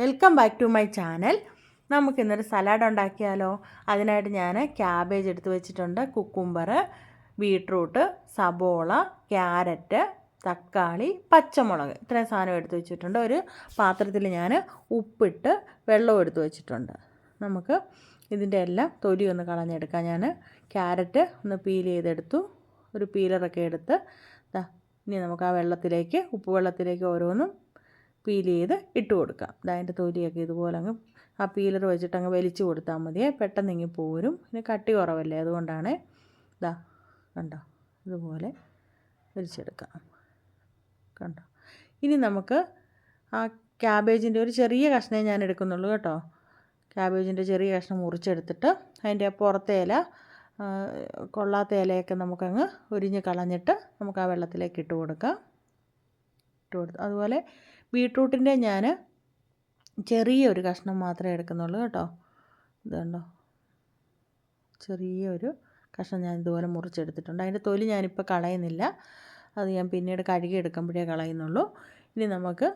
Welcome back to my channel. നമുക്ക് ഇന്നൊരു salad ഉണ്ടാക്കിയാലോ? അതിനായിട്ട് ഞാൻ ക്യാബേജ് എടുത്ത് വെച്ചിട്ടുണ്ട്. കുക്കുംബർ ബീട്രൂട്ട് സബോള ക്യാരറ്റ് തക്കാളി പച്ചമുളക് ഇത്രയും സാധനം എടുത്ത് വെച്ചിട്ടുണ്ട്. ഒരു പാത്രത്തിൽ ഞാൻ ഉപ്പിട്ട് വെള്ളം എടുത്ത് വെച്ചിട്ടുണ്ട്. നമുക്ക് ഇതിന്റെ എല്ലാം തൊലി ഒന്ന് കളഞ്ഞെടുക്കാം. ഞാൻ ക്യാരറ്റ് ഒന്ന് പീൽ ചെയ്തെടുത്തു. ഒരു പീലറൊക്കെ എടുത്ത് ഇനി നമുക്ക് ആ വെള്ളത്തിലേക്ക് ഉപ്പ് വെള്ളത്തിലേക്ക് ഓരോന്നും പീൽ ചെയ്ത് ഇട്ട് കൊടുക്കാം അതിന്റെ തൊലിയൊക്കെ ഇതുപോലെ അങ്ങ് ആ പീലർ വെച്ചിട്ട് അങ്ങ് വലിച്ചു കൊടുത്താൽ മതിയേ. പെട്ടെന്ന് ഇങ്ങ് പോരും. പിന്നെ കട്ടി കുറവല്ലേ അതുകൊണ്ടാണ് ഇതാ കണ്ടോ ഇതുപോലെ വലിച്ചെടുക്കാം. കണ്ടോ? ഇനി നമുക്ക് ആ ക്യാബേജിന്റെ ഒരു ചെറിയ കഷ്ണേ ഞാൻ എടുക്കുന്നുള്ളൂ കേട്ടോ. ക്യാബേജിന്റെ ചെറിയ കഷ്ണം മുറിച്ചെടുത്തിട്ട് അതിന്റെ പുറത്തെ ഇല കൊള്ളാത്ത ഇലയൊക്കെ നമുക്കങ്ങ് ഉരിഞ്ഞ് കളഞ്ഞിട്ട് നമുക്ക് ആ വെള്ളത്തിലേക്ക് ഇട്ട് കൊടുക്കാം. ഇട്ട് കൊടുത്ത് അതുപോലെ ബീട്രൂട്ടിന്റെ ഞാൻ ചെറിയൊരു കഷ്ണം മാത്രമേ എടുക്കുന്നുള്ളൂ കേട്ടോ. ഇത് കണ്ടോ കഷ്ണം ഞാൻ ഇതുപോലെ മുറിച്ചെടുത്തിട്ടുണ്ട്. അതിന്റെ തൊലി ഞാനിപ്പോൾ കളയുന്നില്ല. അത് ഞാൻ പിന്നീട് കഴുകി എടുക്കുമ്പോഴേ കളയുന്നുള്ളൂ. ഇനി നമുക്ക്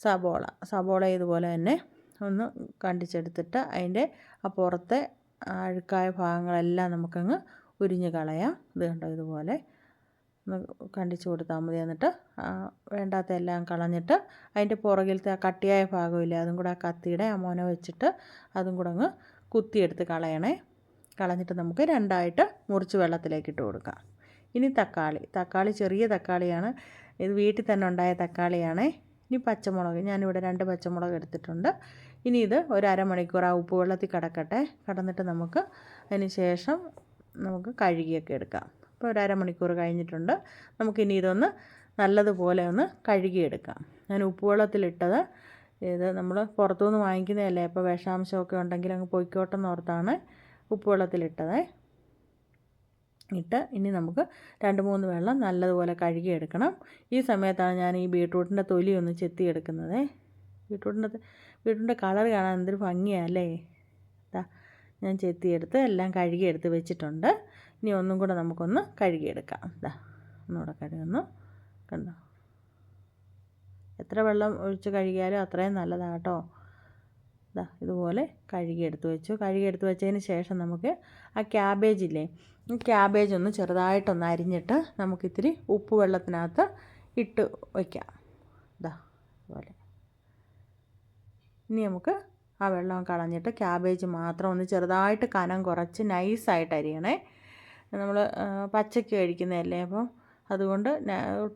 സബോള സബോള ഇതുപോലെ തന്നെ ഒന്ന് കണ്ടിച്ചെടുത്തിട്ട് അതിന്റെ ആ പുറത്തെ അഴുക്കായ ഭാഗങ്ങളെല്ലാം നമുക്കങ്ങ് ഉരിഞ്ഞ് കളയാം. ഇത് കണ്ടോ? ഇതുപോലെ ഒന്ന് കണ്ടിച്ച് കൊടുത്താൽ മതി എന്നിട്ട് വേണ്ടാത്ത എല്ലാം കളഞ്ഞിട്ട് അതിന്റെ പുറകിലത്തെ ആ കട്ടിയായ ഭാഗമില്ല അതും കൂടെ ആ കത്തിയുടെ ആ മോന വെച്ചിട്ട് അതും കൂടെ അങ്ങ് കുത്തിയെടുത്ത് കളയണേ. കളഞ്ഞിട്ട് നമുക്ക് രണ്ടായിട്ട് മുറിച്ച് വെള്ളത്തിലേക്ക് ഇട്ട് കൊടുക്കാം. ഇനി തക്കാളി. തക്കാളി ചെറിയ തക്കാളിയാണ്. ഇത് വീട്ടിൽ തന്നെ ഉണ്ടായ തക്കാളിയാണേ. ഇനി പച്ചമുളക്. ഞാനിവിടെ രണ്ട് പച്ചമുളക് എടുത്തിട്ടുണ്ട്. ഇനി ഇത് ഒരു അരമണിക്കൂർ ആ ഉപ്പ് വെള്ളത്തിൽ കിടക്കട്ടെ. കടന്നിട്ട് നമുക്ക് അതിന് ശേഷം നമുക്ക് കഴുകിയൊക്കെ എടുക്കാം. ഇപ്പോൾ ഒരു അരമണിക്കൂർ കഴിഞ്ഞിട്ടുണ്ട്. നമുക്കിനി ഇതൊന്ന് നല്ലതുപോലെ ഒന്ന് കഴുകിയെടുക്കാം. ഞാൻ ഉപ്പ് വെള്ളത്തിലിട്ടത് ഇത് നമ്മൾ പുറത്തുനിന്ന് വാങ്ങിക്കുന്നതല്ലേ? അപ്പോൾ വിഷാംശമൊക്കെ ഉണ്ടെങ്കിൽ അങ്ങ് പൊയ്ക്കോട്ടെന്ന് ഓർത്താണ് ഉപ്പ് വെള്ളത്തിലിട്ടത് ഇട്ട് ഇനി നമുക്ക് രണ്ട് മൂന്ന് വെള്ളം നല്ലതുപോലെ കഴുകിയെടുക്കണം. ഈ സമയത്താണ് ഞാൻ ഈ ബീട്രൂട്ടിന്റെ തൊലി ഒന്ന് ചെത്തിയെടുക്കുന്നത്. ബീട്രൂട്ടിന്റെ ബീട്രൂട്ടിന്റെ കളർ കാണാൻ എന്തൊരു ഭംഗിയാണ് അല്ലേ? ഞാൻ ചെത്തിയെടുത്ത് എല്ലാം കഴുകിയെടുത്ത് വെച്ചിട്ടുണ്ട്. ഇനി ഒന്നും കൂടെ നമുക്കൊന്ന് കഴുകിയെടുക്കാം. ദാ ഒന്നുകൂടെ കഴുകുന്നു. കണ്ടോ? എത്ര വെള്ളം ഒഴിച്ച് കഴുകിയാലും അത്രയും നല്ലതാണ് കേട്ടോ ഇതാ ഇതുപോലെ കഴുകിയെടുത്ത് വെച്ചു. കഴുകിയെടുത്ത് വെച്ചതിന് ശേഷം നമുക്ക് ആ ക്യാബേജ് ഇല്ലേ ഈ ക്യാബേജ് ഒന്ന് ചെറുതായിട്ടൊന്ന് അരിഞ്ഞിട്ട് നമുക്കിത്തിരി ഉപ്പ് വെള്ളത്തിനകത്ത് ഇട്ട് വയ്ക്കാം ഇതാ ഇതുപോലെ. ഇനി നമുക്ക് ആ വെള്ളം കളഞ്ഞിട്ട് ക്യാബേജ് മാത്രം ഒന്ന് ചെറുതായിട്ട് കനം കുറച്ച് നൈസായിട്ട് അരിയണേ. നമ്മൾ പച്ചയ്ക്ക് കഴിക്കുന്നതല്ലേ അപ്പോൾ അതുകൊണ്ട് ന-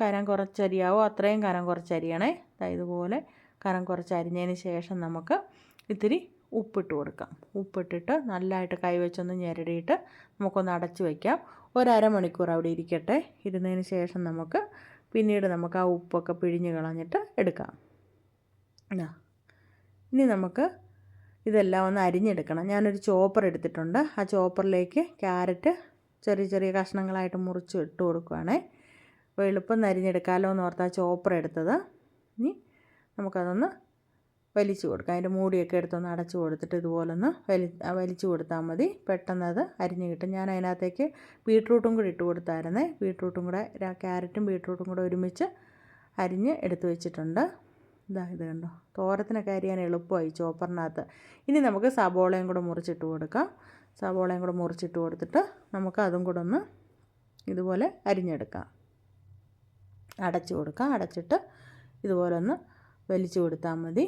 കരം കുറച്ചരിയാവോ അത്രയും കനം കുറച്ചരിയണേ. ഇതുപോലെ കരം കുറച്ചരിഞ്ഞതിന് ശേഷം നമുക്ക് ഇത്തിരി ഉപ്പിട്ട് കൊടുക്കാം. ഉപ്പിട്ടിട്ട് നല്ലതായിട്ട് കൈവച്ചൊന്ന് ഞെരടിയിട്ട് നമുക്കൊന്ന് അടച്ച് വയ്ക്കാം ഒരമണിക്കൂർ അവിടെ ഇരിക്കട്ടെ. ഇരുന്നതിന് ശേഷം നമുക്ക് പിന്നീട് നമുക്ക് ആ ഉപ്പൊക്കെ പിഴിഞ്ഞ് കളഞ്ഞിട്ട് എടുക്കാം. ഇനി നമുക്ക് ഇതെല്ലാം ഒന്ന് അരിഞ്ഞെടുക്കണം. ഞാനൊരു ചോപ്പർ എടുത്തിട്ടുണ്ട്. ആ ചോപ്പറിലേക്ക് ക്യാരറ്റ് ചെറിയ ചെറിയ കഷ്ണങ്ങളായിട്ട് മുറിച്ച് ഇട്ട് കൊടുക്കുകയാണേ അപ്പോൾ എളുപ്പം അരിഞ്ഞെടുക്കാമല്ലോ എന്ന് ഓർത്ത് ആ ചോപ്പർ എടുത്തത്. ഇനി നമുക്കതൊന്ന് വലിച്ചു കൊടുക്കാം. അതിന്റെ മൂടിയൊക്കെ എടുത്തൊന്ന് അടച്ചു കൊടുത്തിട്ട് ഇതുപോലൊന്ന് വലി വലിച്ചു കൊടുത്താൽ മതി. പെട്ടെന്ന് അത് അരിഞ്ഞ് കിട്ടും. ഞാൻ അതിനകത്തേക്ക് ബീട്രൂട്ടും കൂടി ഇട്ട് കൊടുത്തായിരുന്നേ. ബീട്രൂട്ടും കൂടെ ക്യാരറ്റും ബീട്രൂട്ടും കൂടെ ഒരുമിച്ച് അരിഞ്ഞ് എടുത്ത് വെച്ചിട്ടുണ്ട്. ഇതാ ഇത് കണ്ടോ. തോരത്തിനൊക്കെ അരിയാൻ എളുപ്പമായി ചോപ്പറിനകത്ത്. ഇനി നമുക്ക് സബോളയും കൂടെ മുറിച്ചിട്ട് കൊടുക്കാം. സബോളയും കൂടെ മുറിച്ചിട്ട് കൊടുത്തിട്ട് നമുക്ക് അതും കൂടെ ഒന്ന് ഇതുപോലെ അരിഞ്ഞെടുക്കാം. അടച്ചു കൊടുക്കാം. അടച്ചിട്ട് ഇതുപോലെ ഒന്ന് വലിച്ചു കൊടുത്താൽ മതി.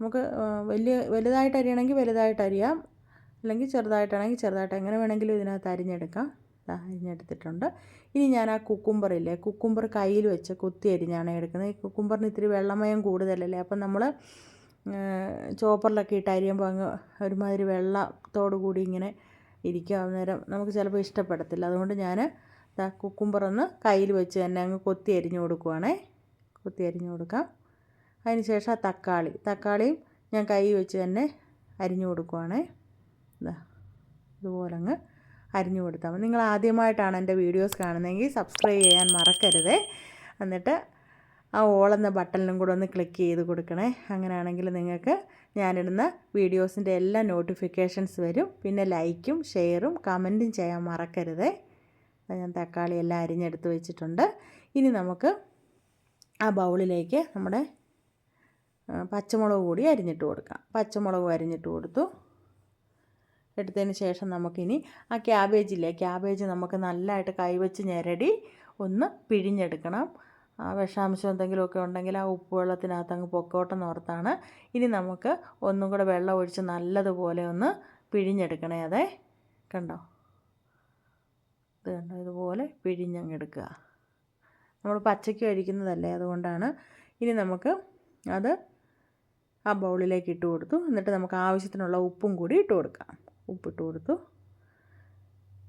നമുക്ക് വലിയ വലുതായിട്ട് അരിയണമെങ്കിൽ വലുതായിട്ട് അരിയാം. അല്ലെങ്കിൽ ചെറുതായിട്ടാണെങ്കിൽ ചെറുതായിട്ട്. എങ്ങനെ വേണമെങ്കിലും ഇതിനകത്ത് അരിഞ്ഞെടുക്കാം. അരിഞ്ഞെടുത്തിട്ടുണ്ട്. ഇനി ഞാൻ ആ കുക്കുംബറില്ലേ കുക്കുംബർ കയ്യിൽ വെച്ച് കുത്തി അരിഞ്ഞാണ് എടുക്കുന്നത്. ഈ കുക്കുംബറിന് ഇത്തിരി വെള്ളമയം കൂടുതലല്ലേ? അപ്പം നമ്മൾ ചോപ്പറിലൊക്കെ ഇട്ട് അരിയുമ്പോൾ അങ്ങ് ഒരുമാതിരി വെള്ളത്തോടു കൂടി ഇങ്ങനെ ഇരിക്കും. അന്നേരം നമുക്ക് ചിലപ്പോൾ ഇഷ്ടപ്പെടത്തില്ല. അതുകൊണ്ട് ഞാൻ ആ കുക്കുംബർ ഒന്ന് കയ്യിൽ വെച്ച് തന്നെ അങ്ങ് കൊത്തി അരിഞ്ഞു കൊടുക്കുവാണേ. കൊത്തി അരിഞ്ഞു കൊടുക്കാം. അതിന് ശേഷം ആ തക്കാളി തക്കാളിയും ഞാൻ കൈ വെച്ച് തന്നെ അരിഞ്ഞു കൊടുക്കുവാണേ. ഇതാ ഇതുപോലെ അങ്ങ് അരിഞ്ഞു കൊടുത്താൽ മതി നിങ്ങൾ ആദ്യമായിട്ടാണ് എന്റെ വീഡിയോസ് കാണുന്നതെങ്കിൽ സബ്സ്ക്രൈബ് ചെയ്യാൻ മറക്കരുത്. എന്നിട്ട് ആ ഓളെന്ന ബട്ടണിലും കൂടെ ഒന്ന് ക്ലിക്ക് ചെയ്ത് കൊടുക്കണേ. അങ്ങനെയാണെങ്കിൽ നിങ്ങൾക്ക് ഞാനിടുന്ന വീഡിയോസിന്റെ എല്ലാ നോട്ടിഫിക്കേഷൻസ് വരും. പിന്നെ ലൈക്കും ഷെയറും കമന്റും ചെയ്യാൻ മറക്കരുത്. ഞാൻ തക്കാളി എല്ലാം അരിഞ്ഞെടുത്ത് വെച്ചിട്ടുണ്ട്. ഇനി നമുക്ക് ആ ബൗളിലേക്ക് നമ്മുടെ പച്ചമുളക് കൂടി അരിഞ്ഞിട്ട് കൊടുക്കാം. പച്ചമുളക് അരിഞ്ഞിട്ട് കൊടുത്തു. എടുത്തതിന് ശേഷം നമുക്കിനി ആ ക്യാബേജില്ലേ ക്യാബേജ് നമുക്ക് നല്ലതായിട്ട് കൈവച്ച് ഞെരടി ഒന്ന് പിഴിഞ്ഞെടുക്കണം. ആ വിഷാംശം എന്തെങ്കിലുമൊക്കെ ഉണ്ടെങ്കിൽ ആ ഉപ്പ് വെള്ളത്തിനകത്ത് അങ്ങ് പൊക്കോട്ടെന്ന് ഓർത്താണ്. ഇനി നമുക്ക് ഒന്നും കൂടെ വെള്ളം ഒഴിച്ച് നല്ലതുപോലെ ഒന്ന് പിഴിഞ്ഞെടുക്കണേ. അതെ കണ്ടോ? ഇത് കണ്ടോ? ഇതുപോലെ പിഴിഞ്ഞങ്ങ് എടുക്കുക. നമ്മൾ പച്ചയ്ക്ക് കഴിക്കുന്നതല്ലേ അതുകൊണ്ടാണ്. ഇനി നമുക്ക് അത് ആ ബൗളിലേക്ക് ഇട്ട് കൊടുത്തു. എന്നിട്ട് നമുക്ക് ആവശ്യത്തിനുള്ള ഉപ്പും കൂടി ഇട്ട് കൊടുക്കാം. ഉപ്പിട്ട് കൊടുത്തു.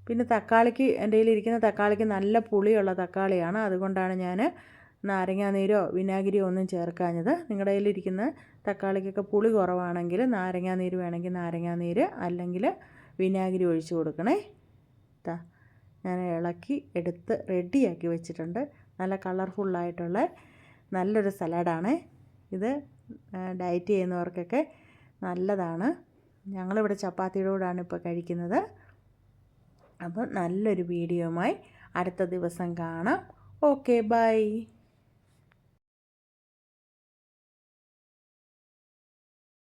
പിന്നെ തക്കാളിക്ക് എന്റെ കയ്യിലിരിക്കുന്ന തക്കാളിക്ക് നല്ല പുളിയുള്ള തക്കാളിയാണ്. അതുകൊണ്ടാണ് ഞാൻ നാരങ്ങാനീരോ വിനാഗിരിയോ ഒന്നും ചേർക്കാഞ്ഞത്. നിങ്ങളുടെ കയ്യിലിരിക്കുന്ന തക്കാളിക്കൊക്കെ പുളി കുറവാണെങ്കിൽ നാരങ്ങാനീര് വേണമെങ്കിൽ നാരങ്ങാനീര് അല്ലെങ്കിൽ വിനാഗിരി ഒഴിച്ച് കൊടുക്കണേ. ദാ ഞാൻ ഇളക്കി എടുത്ത് റെഡിയാക്കി വെച്ചിട്ടുണ്ട്. നല്ല കളർഫുള്ളായിട്ടുള്ള നല്ലൊരു സലാഡാണ്. ഇത് ഡയറ്റ് ചെയ്യുന്നവർക്കൊക്കെ നല്ലതാണ്. ഞങ്ങളിവിടെ ചപ്പാത്തിയുടെ കൂടാണ് ഇപ്പോൾ കഴിക്കുന്നത്. അപ്പോൾ നല്ലൊരു വീഡിയോയുമായി അടുത്ത ദിവസം കാണാം. Okay bye.